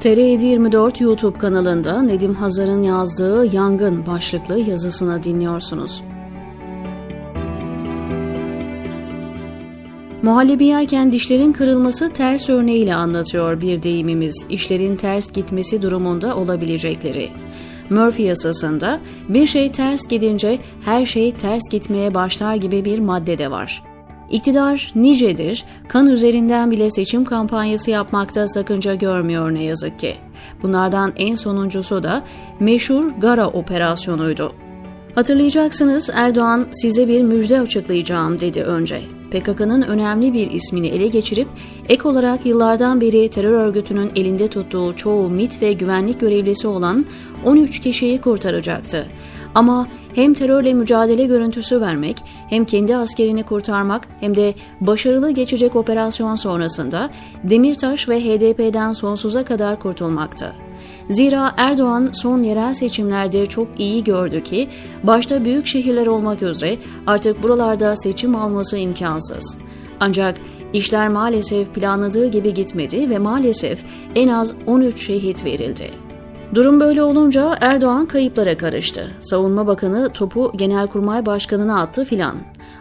TR724 YouTube kanalında Nedim Hazar'ın yazdığı Yangın başlıklı yazısını dinliyorsunuz. Muhallebi yerken dişlerin kırılması ters örneğiyle anlatıyor bir deyimimiz, işlerin ters gitmesi durumunda olabilecekleri. Murphy yasasında bir şey ters gidince her şey ters gitmeye başlar gibi bir madde de var. İktidar nicedir, kan üzerinden bile seçim kampanyası yapmakta sakınca görmüyor ne yazık ki. Bunlardan en sonuncusu da meşhur Gara operasyonuydu. Hatırlayacaksınız Erdoğan size bir müjde açıklayacağım dedi önce. PKK'nın önemli bir ismini ele geçirip ek olarak yıllardan beri terör örgütünün elinde tuttuğu çoğu MIT ve güvenlik görevlisi olan 13 kişiyi kurtaracaktı. Ama hem terörle mücadele görüntüsü vermek, hem kendi askerini kurtarmak hem de başarılı geçecek operasyon sonrasında Demirtaş ve HDP'den sonsuza kadar kurtulmaktı. Zira Erdoğan son yerel seçimlerde çok iyi gördü ki başta büyük şehirler olmak üzere artık buralarda seçim alması imkansız. Ancak işler maalesef planladığı gibi gitmedi ve maalesef en az 13 şehit verildi. Durum böyle olunca Erdoğan kayıplara karıştı. Savunma Bakanı topu Genelkurmay Başkanı'na attı filan.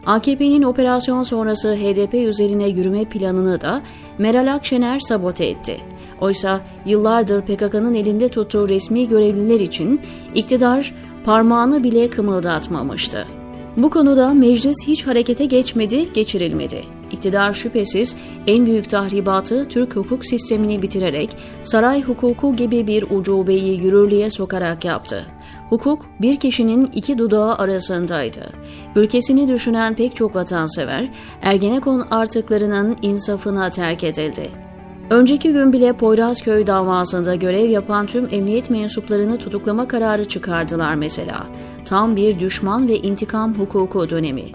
AKP'nin operasyon sonrası HDP üzerine yürüme planını da Meral Akşener sabote etti. Oysa yıllardır PKK'nın elinde tuttuğu resmi görevliler için iktidar parmağını bile kımıldatmamıştı. Bu konuda meclis hiç harekete geçmedi, geçirilmedi. İktidar şüphesiz en büyük tahribatı Türk hukuk sistemini bitirerek saray hukuku gibi bir ucubeyi yürürlüğe sokarak yaptı. Hukuk bir kişinin iki dudağı arasındaydı. Ülkesini düşünen pek çok vatansever Ergenekon artıklarının insafına terk edildi. Önceki gün bile Poyrazköy davasında görev yapan tüm emniyet mensuplarını tutuklama kararı çıkardılar mesela. Tam bir düşman ve intikam hukuku dönemi.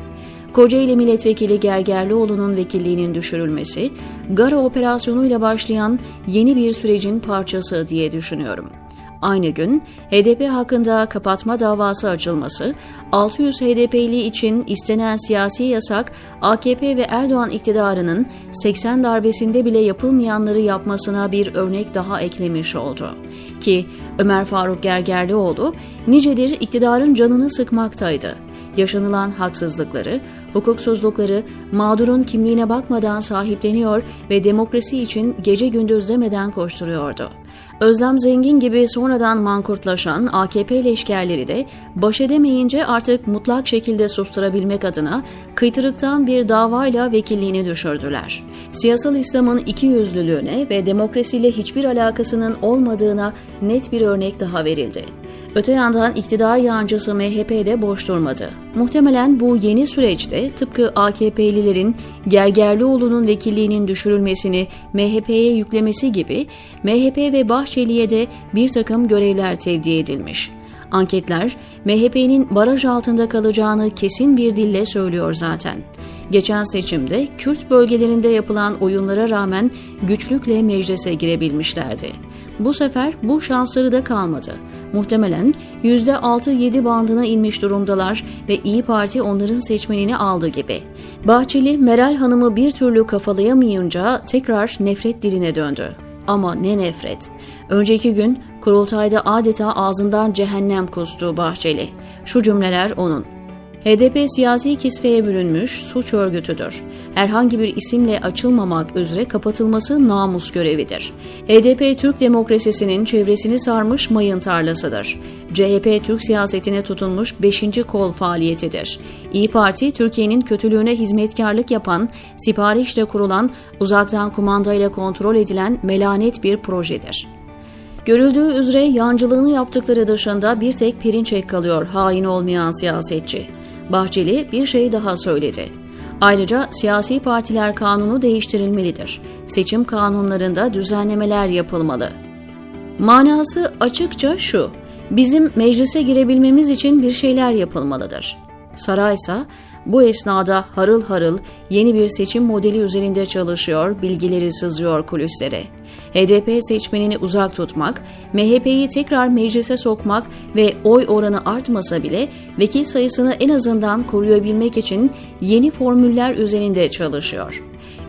Kocaeli Milletvekili Gergerlioğlu'nun vekilliğinin düşürülmesi, Gara operasyonuyla başlayan yeni bir sürecin parçası diye düşünüyorum. Aynı gün HDP hakkında kapatma davası açılması, 600 HDP'li için istenen siyasi yasak AKP ve Erdoğan iktidarının 80 darbesinde bile yapılmayanları yapmasına bir örnek daha eklemiş oldu. Ki Ömer Faruk Gergerlioğlu nicedir iktidarın canını sıkmaktaydı yaşanılan haksızlıkları, hukuksuzlukları mağdurun kimliğine bakmadan sahipleniyor ve demokrasi için gece gündüz demeden koşturuyordu. Özlem Zengin gibi sonradan mankurtlaşan AKP leşkerleri de baş edemeyince artık mutlak şekilde susturabilmek adına kıytırıktan bir davayla vekilliğini düşürdüler. Siyasal İslam'ın iki yüzlülüğüne ve demokrasiyle hiçbir alakasının olmadığına net bir örnek daha verildi. Öte yandan iktidar yancısı MHP de boş durmadı. Muhtemelen bu yeni süreçte tıpkı AKP'lilerin Gergerlioğlu'nun vekilliğinin düşürülmesini MHP'ye yüklemesi gibi MHP ve Bahçeli'ye de bir takım görevler tevdi edilmiş. Anketler MHP'nin baraj altında kalacağını kesin bir dille söylüyor zaten. Geçen seçimde Kürt bölgelerinde yapılan oyunlara rağmen güçlükle meclise girebilmişlerdi. Bu sefer bu şansları da kalmadı. Muhtemelen %6-7 bandına inmiş durumdalar ve İyi Parti onların seçmenini aldı gibi. Bahçeli, Meral Hanım'ı bir türlü kafalayamayınca tekrar nefret diline döndü. Ama ne nefret. Önceki gün kurultayda adeta ağzından cehennem kustu Bahçeli. Şu cümleler onun. HDP siyasi kisveye bürünmüş suç örgütüdür. Herhangi bir isimle açılmamak üzere kapatılması namus görevidir. HDP Türk demokrasisinin çevresini sarmış mayın tarlasıdır. CHP Türk siyasetine tutunmuş beşinci kol faaliyetidir. İyi Parti Türkiye'nin kötülüğüne hizmetkarlık yapan, siparişle kurulan, uzaktan kumandayla kontrol edilen melanet bir projedir. Görüldüğü üzere yancılığını yaptıkları dışında bir tek Perinçek kalıyor hain olmayan siyasetçi. Bahçeli bir şey daha söyledi. Ayrıca siyasi partiler kanunu değiştirilmelidir. Seçim kanunlarında düzenlemeler yapılmalı. Manası açıkça şu. Bizim meclise girebilmemiz için bir şeyler yapılmalıdır. Saraysa bu esnada harıl harıl yeni bir seçim modeli üzerinde çalışıyor, bilgileri sızıyor kulislere. HDP seçmenini uzak tutmak, MHP'yi tekrar meclise sokmak ve oy oranı artmasa bile vekil sayısını en azından koruyabilmek için yeni formüller üzerinde çalışıyor.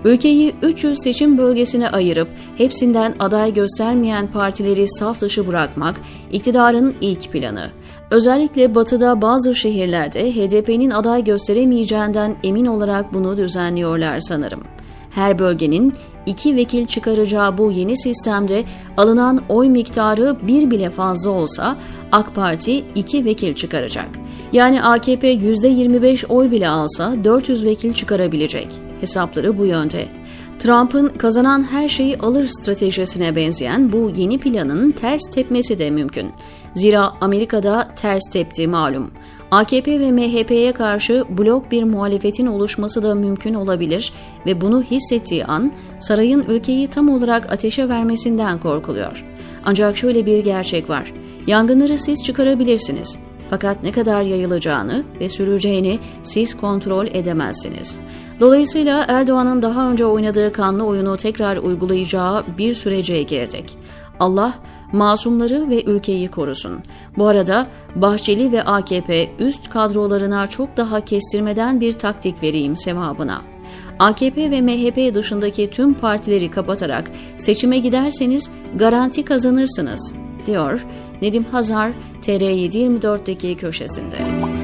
Ülkeyi 300 seçim bölgesine ayırıp hepsinden aday göstermeyen partileri saf dışı bırakmak iktidarın ilk planı. Özellikle batıda bazı şehirlerde HDP'nin aday gösteremeyeceğinden emin olarak bunu düzenliyorlar sanırım. Her bölgenin iki vekil çıkaracağı bu yeni sistemde alınan oy miktarı bir bile fazla olsa AK Parti iki vekil çıkaracak. Yani AKP %25 oy bile alsa 400 vekil çıkarabilecek. Hesapları bu yönde. Trump'ın kazanan her şeyi alır stratejisine benzeyen bu yeni planın ters tepmesi de mümkün. Zira Amerika'da ters tepti malum. AKP ve MHP'ye karşı blok bir muhalefetin oluşması da mümkün olabilir ve bunu hissettiği an sarayın ülkeyi tam olarak ateşe vermesinden korkuluyor. Ancak şöyle bir gerçek var. Yangınları siz çıkarabilirsiniz. Fakat ne kadar yayılacağını ve süreceğini siz kontrol edemezsiniz. Dolayısıyla Erdoğan'ın daha önce oynadığı kanlı oyunu tekrar uygulayacağı bir sürece girdik. Allah masumları ve ülkeyi korusun. Bu arada Bahçeli ve AKP üst kadrolarına çok daha kestirmeden bir taktik vereyim sevabına. AKP ve MHP dışındaki tüm partileri kapatarak seçime giderseniz garanti kazanırsınız, diyor Nedim Hazar TR724'deki köşesinde.